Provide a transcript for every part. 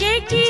Jakey!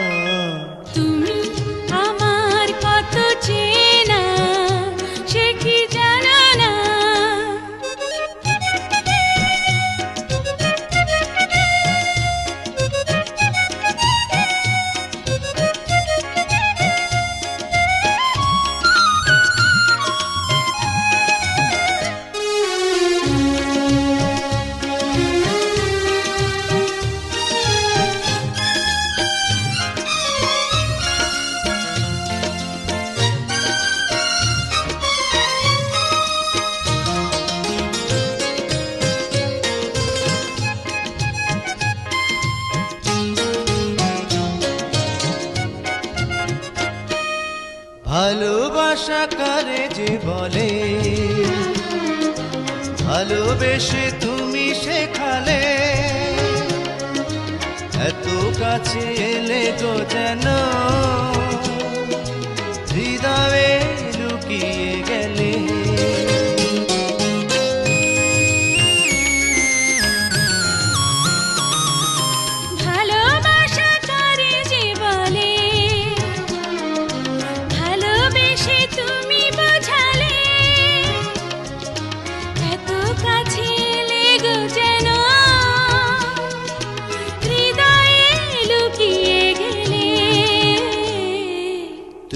ভালোবাসা কারে যে বলে? ভালোবেসে তুমি শেখালে। এত কাছে এলে গো যেন হৃদয়ে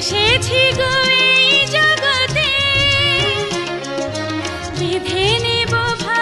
chi